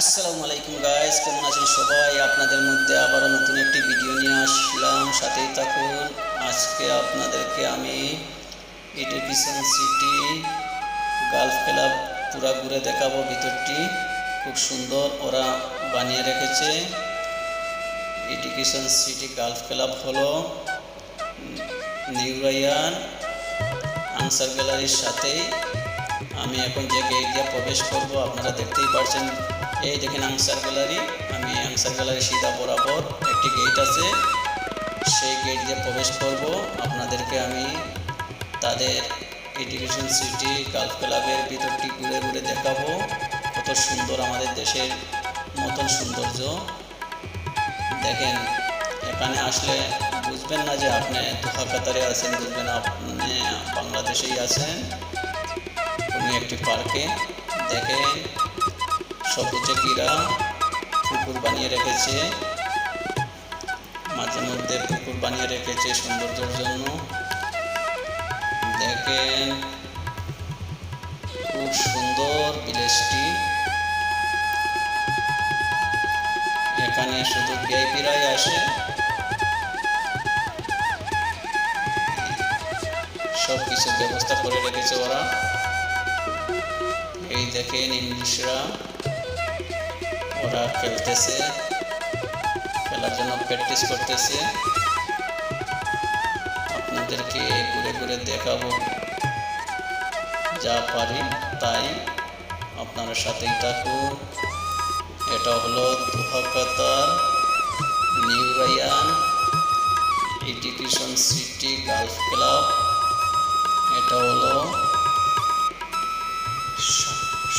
আসসালামু আলাইকুম গাইস কেমন আছেন সবাই? আপনাদের মধ্যে আবারও নতুন একটি ভিডিও নিয়ে আসলাম। সাথেই থাকুন। আজকে আপনাদেরকে আমি এডুকেশন সিটি গালফ ক্লাব পুরা ঘুরে দেখাবো। ভিতরটি খুব সুন্দর ওরা বানিয়ে রেখেছে। এডুকেশন সিটি গালফ ক্লাব হলো নিউরাইয়ান আনসার গ্যালারির সাথেই। আমি এখন যে গেট দিয়ে প্রবেশ করব, আপনারা দেখতেই পাচ্ছেন এই দেখেন আনসার গ্যালারি আমি আনসার গ্যালারি সিধা বরাবর একটি গেট আছে। সেই গেট দিয়ে প্রবেশ করব। আপনাদেরকে আমি তাদের এডুকেশন সিটি গালফ ক্লাবের ভিতরটি ঘুরে ঘুরে দেখাবো। কত সুন্দর আমাদের দেশের মতন সৌন্দর্য। দেখেন, এখানে আসলে বুঝবেন না যে আপনি দোহা কাতারে আছেন, বুঝবেন আপনি বাংলাদেশেই আছেন। কোনো একটি পার্কে দেখেন সবুজে কিরা পুকুর বানিয়ে রেখেছে। মাঝে মধ্যে পুকুর বানিয়ে রেখেছে সৌন্দর্যের জন্য। দেখেন, খুব সুন্দর বিলেসটি। এখানে শুধু ভিআইপিরাই আসে। সব কিছু ব্যবস্থা করে রেখেছে ওরা। এই দেখেন ইংলিশরা। ওরা খেলতেছে, খেলার জন্য প্র্যাকটিস করতেছে। আপনাদেরকে ঘুরে ঘুরে দেখাবো। যা পারি তাই আপনারা সাথেই থাকুন। এটা হলো Doha Qatar New Rayyan Education City Gulf Club. এটা হলো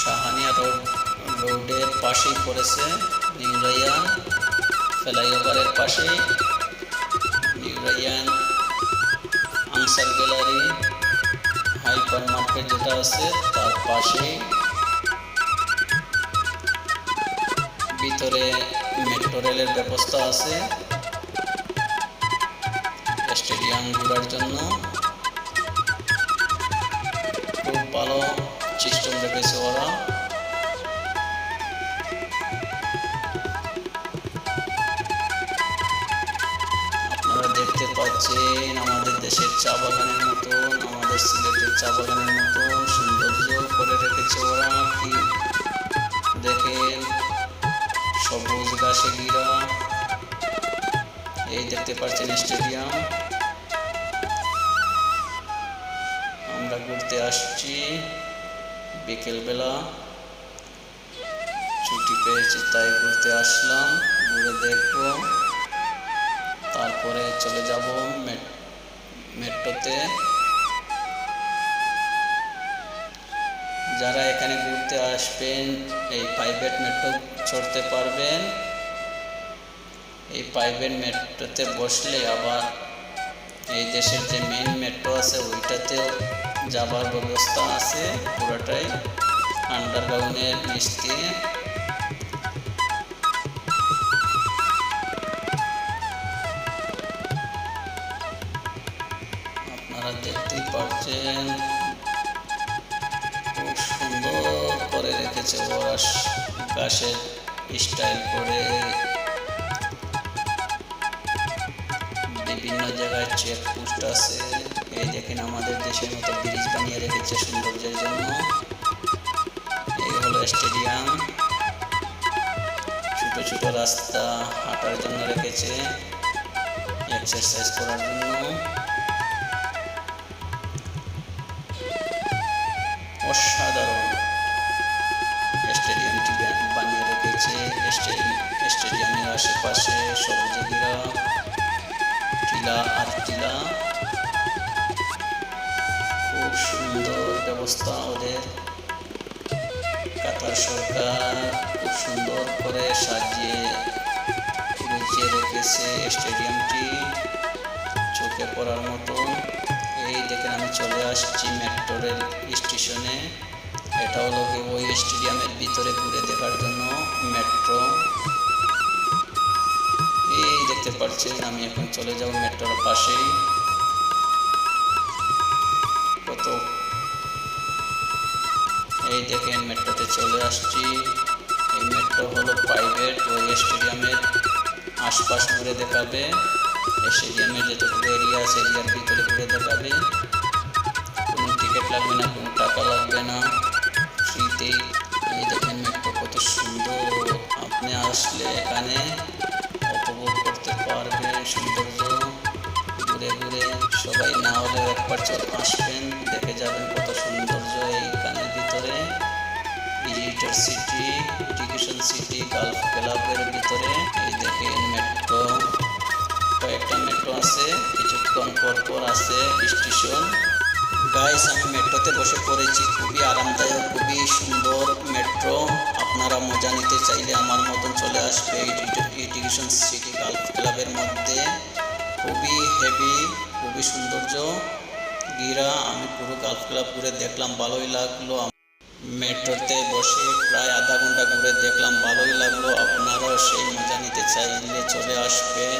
শাহানিয়া রোড। রোডের পাশেই পড়েছে নিউরাইয়ান ফ্লাইওভারের পাশে। New Rayyan Ansar Gallery, hypermarket যেটা আছে তার পাশে। ভিতরে মেট্রো রেলের ব্যবস্থা আছে। স্টেডিয়াম ঘোরার জন্য। খুব ভালো সিস্টেম রেখেছে ওরা। দেখতে পাচ্ছেন আমাদের দেশের চা বাগানের মতন, আমাদের সিলেটের চা বাগানের মতন, সৌন্দর্য করে রেখেছে ওরা কি দেখেন, সবুজ গাছে ঘিরা। এই দেখতে পাচ্ছেন স্টেডিয়াম। আমরা ঘুরতে আসছি বিকেলবেলা। ছুটি পেয়েছি, তাই ঘুরতে আসলাম, ঘুরে দেখব। তারপরে চলে যাব মেট্রোতে। যারা এখানে ঘুরতে আসবেন, এই প্রাইভেট মেট্রো চড়তে পারবেন। এই প্রাইভেট মেট্রোতে বসলে আবার এই দেশের যে মেইন মেট্রো আছে, ওইটাতেও যাবার ব্যবস্থা আছে, পুরোটাই আন্ডারগ্রাউন্ডের নিচ দিয়ে পাচ্ছেন খুব সুন্দর করে রেখেছে ওরা গাছের স্টাইল করে। বিভিন্ন জায়গায় চেক পোস্ট আছে। এই দেখেন আমাদের দেশের মতো ব্রিজ বানিয়ে রেখেছে সৌন্দর্যের জন্য। এই হলো স্টেডিয়াম ছোট ছোট রাস্তা হাঁটার জন্য রেখেছে। এক্সারসাইজ করার জন্য। অসাধারণ। স্টেডিয়ামটি বানিয়ে রেখেছে। স্টেডিয়ামের আশেপাশে ঘেরা টিলা আর টিলা। খুব সুন্দর ব্যবস্থা ওদের। কাতার সরকার খুব সুন্দর করে সাজিয়ে গুছিয়ে রেখেছে স্টেডিয়ামটি। চোখে পড়ার মতন এই দেখেন আমি চলে আসছি মেট্রো রেল স্টেশনে। এটা হলো কি ওই স্টেডিয়ামের ভিতরে ঘুরে দেখার জন্য মেট্রো। এই দেখতে পাচ্ছেন, আমি এখন চলে যাব মেট্রোর পাশেই। কত? এই দেখেন মেট্রোতে চলে আসছি। এই মেট্রো হলো প্রাইভেট ওই স্টেডিয়ামের আশপাশ ঘুরে দেখাবে। স্টেডিয়ামের যেটুকু এরিয়া আছে এরিয়ার ভিতরে ঘুরে দেখাবে কোনো টিকিট লাগবে না, কোনো টাকা লাগবে না। ফ্রিতেই এই দেখেন মেট্রো কত সুন্দর। আপনি আসলে এখানে উপভোগ করতে পারবেন সৌন্দর্য। ঘুরে ঘুরে সবাই না হলেও একবার চল আসবেন, দেখে যাবেন কত সৌন্দর্য এইখানের ভিতরে। Digital City Education City Gulf ক্লাবের ভিতরে। এই দেখেন মেট্রো আছে, কিছুক্ষণ পর পর আছে স্টেশন। গাইস আমি মেট্রোতে বসে পড়েছি, খুবই আরামদায়ক, খুবই সুন্দর মেট্রো। আপনারা মজা নিতে চাইলে আমার মতন চলে আসবে এডুকেশন সিটি ক্লাবের মধ্যে। খুবই হেভি খুবই সৌন্দর্য। গিরা, আমি পুরো গালফ ক্লাব ঘুরে দেখলাম, ভালোই লাগল। মেট্রোতে বসে প্রায় আধা ঘণ্টা ঘুরে দেখলাম, ভালোই লাগল। আপনারাও সেই মজা নিতে চাইলে চলে আসবেন।